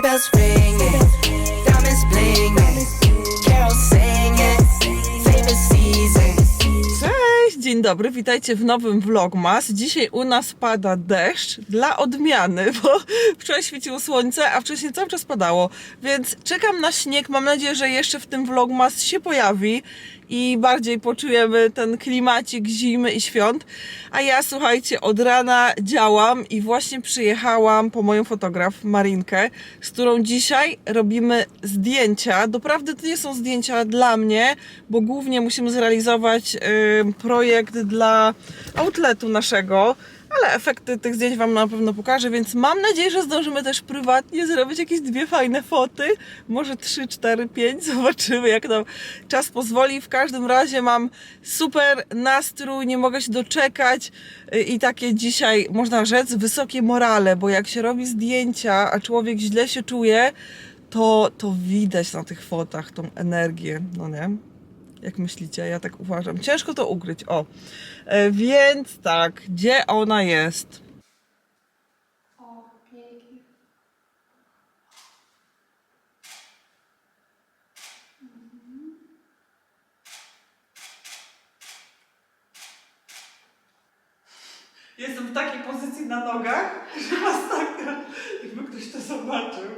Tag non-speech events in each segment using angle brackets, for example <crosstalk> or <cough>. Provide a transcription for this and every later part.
best ringing. Dobry, witajcie w nowym Vlogmas. Dzisiaj u nas pada deszcz dla odmiany, <laughs> bo wczoraj świeciło słońce, a wcześniej cały czas padało, więc czekam na śnieg. Mam nadzieję, że jeszcze w tym Vlogmas się pojawi i bardziej poczujemy ten klimacik zimy i świąt. A ja, słuchajcie, od rana działam i właśnie przyjechałam po moją fotograf Marinkę, z którą dzisiaj robimy zdjęcia. Doprawdy to nie są zdjęcia dla mnie, bo głównie musimy zrealizować y, projekt dla outletu naszego. Ale efekty tych zdjęć Wam na pewno pokażę, więc mam nadzieję, że zdążymy też prywatnie zrobić jakieś dwie fajne foty. Może trzy, cztery, pięć. <laughs> Zobaczymy, jak nam czas pozwoli. W każdym razie mam super nastrój, nie mogę się doczekać i takie dzisiaj, można rzec, wysokie morale, bo jak się robi zdjęcia, a człowiek źle się czuje, to, to widać na tych fotach tą energię, no nie? Jak myślicie? Ja tak uważam. Ciężko to ukryć. O. E, więc tak, gdzie ona jest? O, pięknie. Jestem w takiej pozycji na nogach, że masakra, jakby ktoś to zobaczył.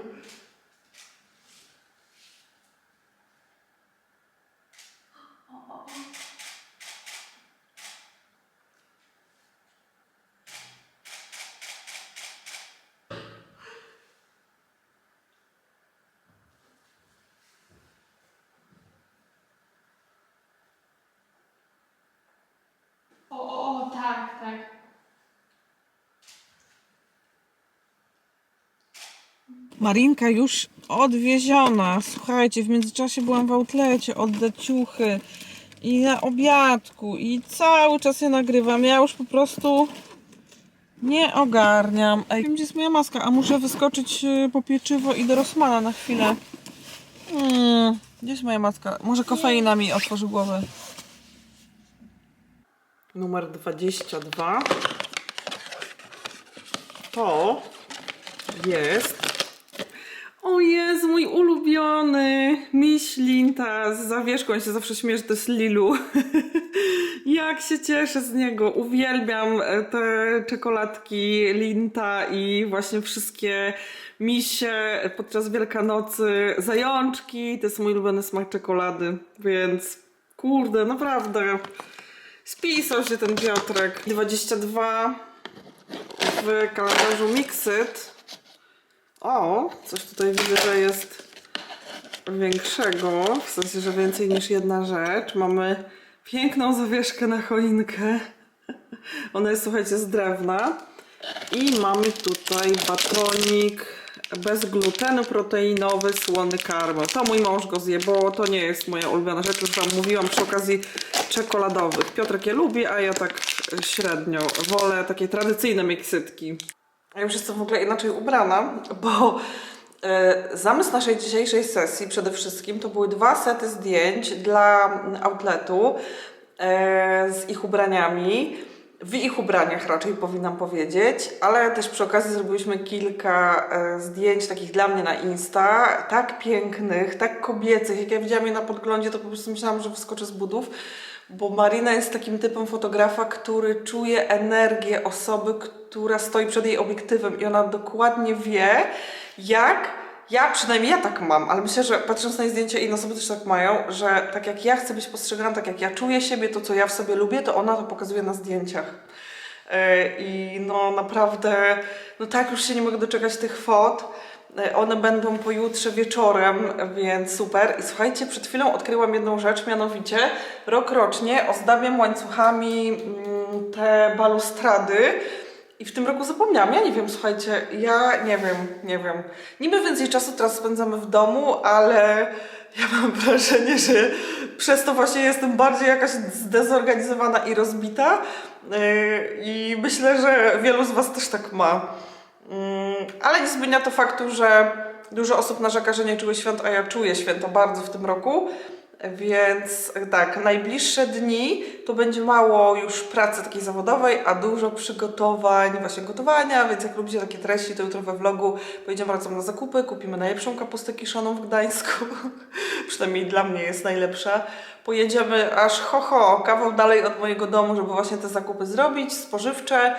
O, o, o. O, o, o, tak. Marinka już odwieziona. Słuchajcie, w międzyczasie byłam w outlecie, oddać ciuchy i na obiadku i cały czas je nagrywam. Ja już po prostu nie ogarniam. Ej, gdzie jest moja maska? A muszę wyskoczyć y, po pieczywo i do Rosmana na chwilę. Hmm, gdzie jest moja maska? Może kofeina mi otworzy głowę. Numer 22. To jest. O jest mój ulubiony miś Linta z zawieszką. Ja się zawsze śmieję, że to jest Lilu. <laughs> Jak się cieszę z niego. Uwielbiam e, te czekoladki Linta i właśnie wszystkie misie podczas Wielkanocy. Zajączki, to jest mój ulubiony smak czekolady, więc kurde, naprawdę. Spisał się ten Piotrek. 22 w kalendarzu Mixit. O, coś tutaj widzę, że jest większego, w sensie, że więcej niż jedna rzecz. Mamy piękną zawieszkę na choinkę. Ona jest, słuchajcie, z drewna. I mamy tutaj batonik bez glutenu, proteinowy, słony karmel. To mój mąż go zje, bo to nie jest moja ulubiona rzecz. Już Wam mówiłam przy okazji czekoladowych. Piotrek je lubi, a ja tak średnio. Wolę takie tradycyjne miksytki. Ja już jestem w ogóle inaczej ubrana, bo e, zamysł naszej dzisiejszej sesji przede wszystkim to były dwa sety zdjęć dla outletu e, z ich ubraniami. W ich ubraniach raczej powinnam powiedzieć, ale też przy okazji zrobiliśmy kilka e, zdjęć takich dla mnie na Insta, tak pięknych, tak kobiecych. Jak ja widziałam je na podglądzie, to po prostu myślałam, że wyskoczę z budów, bo Marina jest takim typem fotografa, który czuje energię osoby, która stoi przed jej obiektywem i ona dokładnie wie, jak ja, przynajmniej ja tak mam, ale myślę, że patrząc na zdjęcia inne osoby też tak mają, że tak jak ja chcę być postrzegana, tak jak ja czuję siebie, to co ja w sobie lubię, to ona to pokazuje na zdjęciach. Yy, I no naprawdę, no tak już się nie mogę doczekać tych fot. Yy, One będą pojutrze wieczorem, więc super. I słuchajcie, przed chwilą odkryłam jedną rzecz, mianowicie rok rocznie ozdabiam łańcuchami mm, te balustrady. I w tym roku zapomniałam. Ja nie wiem, słuchajcie, ja nie wiem, nie wiem. Niby więcej czasu teraz spędzamy w domu, ale ja mam <laughs> wrażenie, że przez to właśnie jestem bardziej jakaś zdezorganizowana i rozbita. Yy, I myślę, że wielu z Was też tak ma. Mm, Ale nie zmienia to faktu, że dużo osób narzeka, że nie czuły świąt, a ja czuję święta bardzo w tym roku. Więc tak, najbliższe dni to będzie mało już pracy takiej zawodowej, a dużo przygotowań, właśnie gotowania, więc jak lubicie takie treści, to jutro we vlogu pojedziemy razem na zakupy, kupimy najlepszą kapustę kiszoną w Gdańsku, <laughs> przynajmniej dla mnie jest najlepsza. Pojedziemy aż ho, ho kawał dalej od mojego domu, żeby właśnie te zakupy zrobić, spożywcze.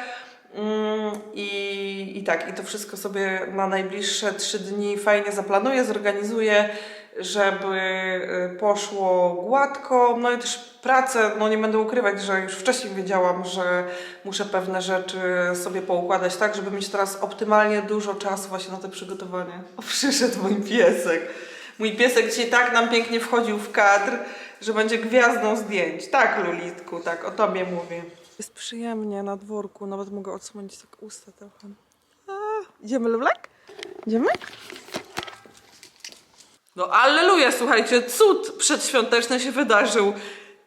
Mm, I, I tak, i to wszystko sobie na najbliższe trzy dni fajnie zaplanuję, zorganizuję, żeby y, poszło gładko. No i też pracę, no nie będę ukrywać, że już wcześniej wiedziałam, że muszę pewne rzeczy sobie poukładać tak, żeby mieć teraz optymalnie dużo czasu właśnie na te przygotowania. <laughs> O, przyszedł mój piesek. Mój piesek dzisiaj tak nam pięknie wchodził w kadr, że będzie gwiazdą zdjęć. Tak, Lulitku, tak, o tobie mówię. Jest przyjemnie na dworku, nawet mogę odsłonić tak usta trochę. A, idziemy, Lulek? Idziemy? No alleluja, słuchajcie, cud przedświąteczny się wydarzył.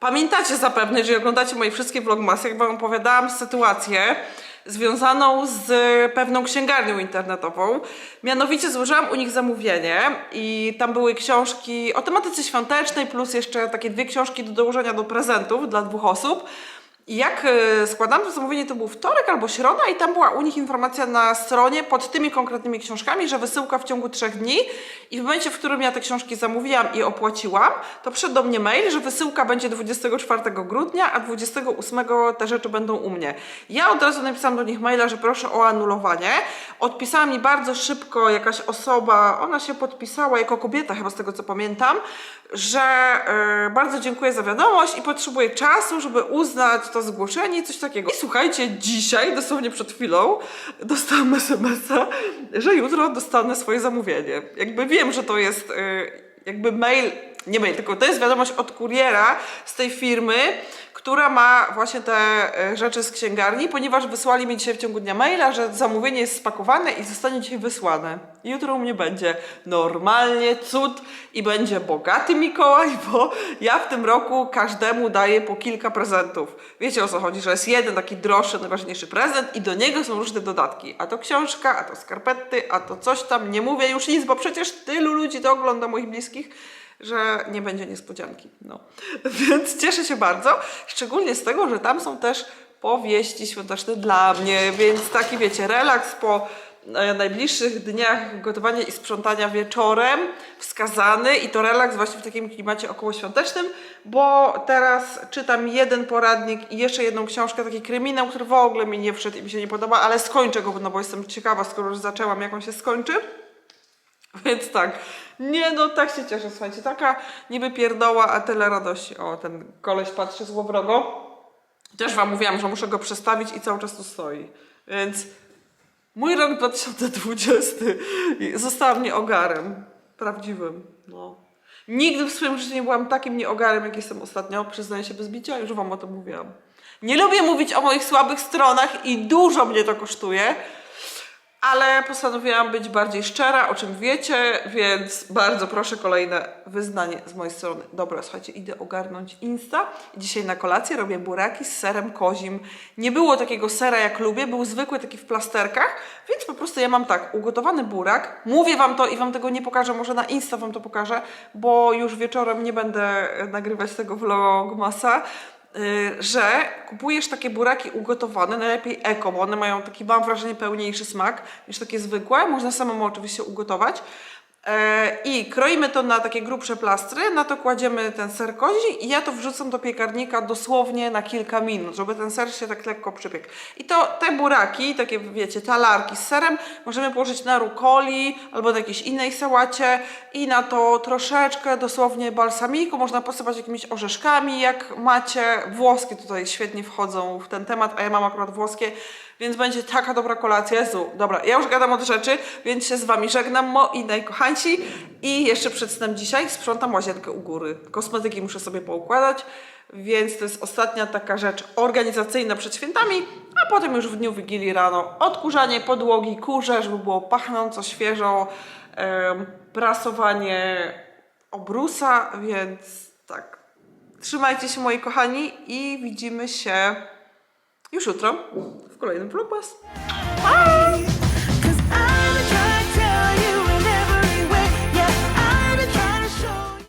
Pamiętacie zapewne, jeżeli oglądacie moje wszystkie vlogmasy, jak wam opowiadałam sytuację związaną z pewną księgarnią internetową. Mianowicie złożyłam u nich zamówienie i tam były książki o tematyce świątecznej plus jeszcze takie dwie książki do dołożenia do prezentów dla dwóch osób. I jak e, składałam to zamówienie, to był wtorek albo środa i tam była u nich informacja na stronie pod tymi konkretnymi książkami, że wysyłka w ciągu trzech dni i w momencie, w którym ja te książki zamówiłam i opłaciłam, to przyszedł do mnie mail, że wysyłka będzie 24 grudnia, a 28 te rzeczy będą u mnie. Ja od razu napisałam do nich maila, że proszę o anulowanie. Odpisała mi bardzo szybko jakaś osoba, ona się podpisała jako kobieta chyba z tego co pamiętam, że e, bardzo dziękuję za wiadomość i potrzebuję czasu, żeby uznać to zgłoszenie i coś takiego. I słuchajcie, dzisiaj, dosłownie przed chwilą, dostałam SMS-a, że jutro dostanę swoje zamówienie. Jakby wiem, że to jest e, jakby mail, nie mail, tylko to jest wiadomość od kuriera z tej firmy, która ma właśnie te e, rzeczy z księgarni, ponieważ wysłali mi dzisiaj w ciągu dnia maila, że zamówienie jest spakowane i zostanie dzisiaj wysłane. Jutro u mnie będzie normalnie, cud i będzie bogaty Mikołaj, <laughs> bo ja w tym roku każdemu daję po kilka prezentów. Wiecie o co chodzi, że jest jeden taki droższy, najważniejszy prezent i do niego są różne dodatki. A to książka, a to skarpety, a to coś tam. Nie mówię już nic, bo przecież tylu ludzi to ogląda moich bliskich że nie będzie niespodzianki. No. <laughs> Więc cieszę się bardzo, szczególnie z tego, że tam są też powieści świąteczne dla mnie, więc taki wiecie, relaks po e, najbliższych dniach gotowania i sprzątania wieczorem wskazany i to relaks właśnie w takim klimacie okołoświątecznym, bo teraz czytam jeden poradnik i jeszcze jedną książkę, taki kryminał, który w ogóle mi nie wszedł i mi się nie podoba, ale skończę go, no bo jestem ciekawa, skoro już zaczęłam, jak on się skończy. Więc tak, nie no, tak się cieszę, słuchajcie, taka niby pierdoła, a tyle radości. O, ten koleś patrzy złowrogo. Też wam mówiłam, że muszę go przestawić i cały czas tu stoi. Więc mój rok 2020 został mnie ogarem. Prawdziwym, no. Nigdy w swoim życiu nie byłam takim nieogarem, jak jestem ostatnio, przyznaję się bez bicia, już wam o tym mówiłam. Nie lubię mówić o moich słabych stronach i dużo mnie to kosztuje, ale postanowiłam być bardziej szczera, o czym wiecie, więc bardzo proszę kolejne wyznanie z mojej strony. Dobra, słuchajcie, idę ogarnąć Insta. Dzisiaj na kolację robię buraki z serem kozim. Nie było takiego sera jak lubię, był zwykły taki w plasterkach, więc po prostu ja mam tak, ugotowany burak. Mówię wam to i wam tego nie pokażę, może na Insta wam to pokażę, bo już wieczorem nie będę nagrywać tego vlogmasa że kupujesz takie buraki ugotowane, najlepiej eko, bo one mają taki, mam wrażenie, pełniejszy smak niż takie zwykłe. Można samemu oczywiście ugotować. E, I kroimy to na takie grubsze plastry, na to kładziemy ten ser kozi i ja to wrzucam do piekarnika dosłownie na kilka minut, żeby ten ser się tak lekko przypiekł. I to te buraki, takie wiecie, talarki z serem możemy położyć na rukoli albo na jakiejś innej sałacie i na to troszeczkę dosłownie balsamiku, można posypać jakimiś orzeszkami, jak macie. Włoskie tutaj świetnie wchodzą w ten temat, a ja mam akurat włoskie, więc będzie taka dobra kolacja. Jezu, dobra, ja już gadam od rzeczy, więc się z Wami żegnam, moi najkochańsi. I jeszcze przed snem dzisiaj sprzątam łazienkę u góry. Kosmetyki muszę sobie poukładać, więc to jest ostatnia taka rzecz organizacyjna przed świętami, a potem już w dniu Wigilii rano odkurzanie podłogi, kurze, żeby było pachnąco, świeżo, em, prasowanie obrusa, więc tak. Trzymajcie się moi kochani i widzimy się już jutro w kolejnym Vlogmas. Bye!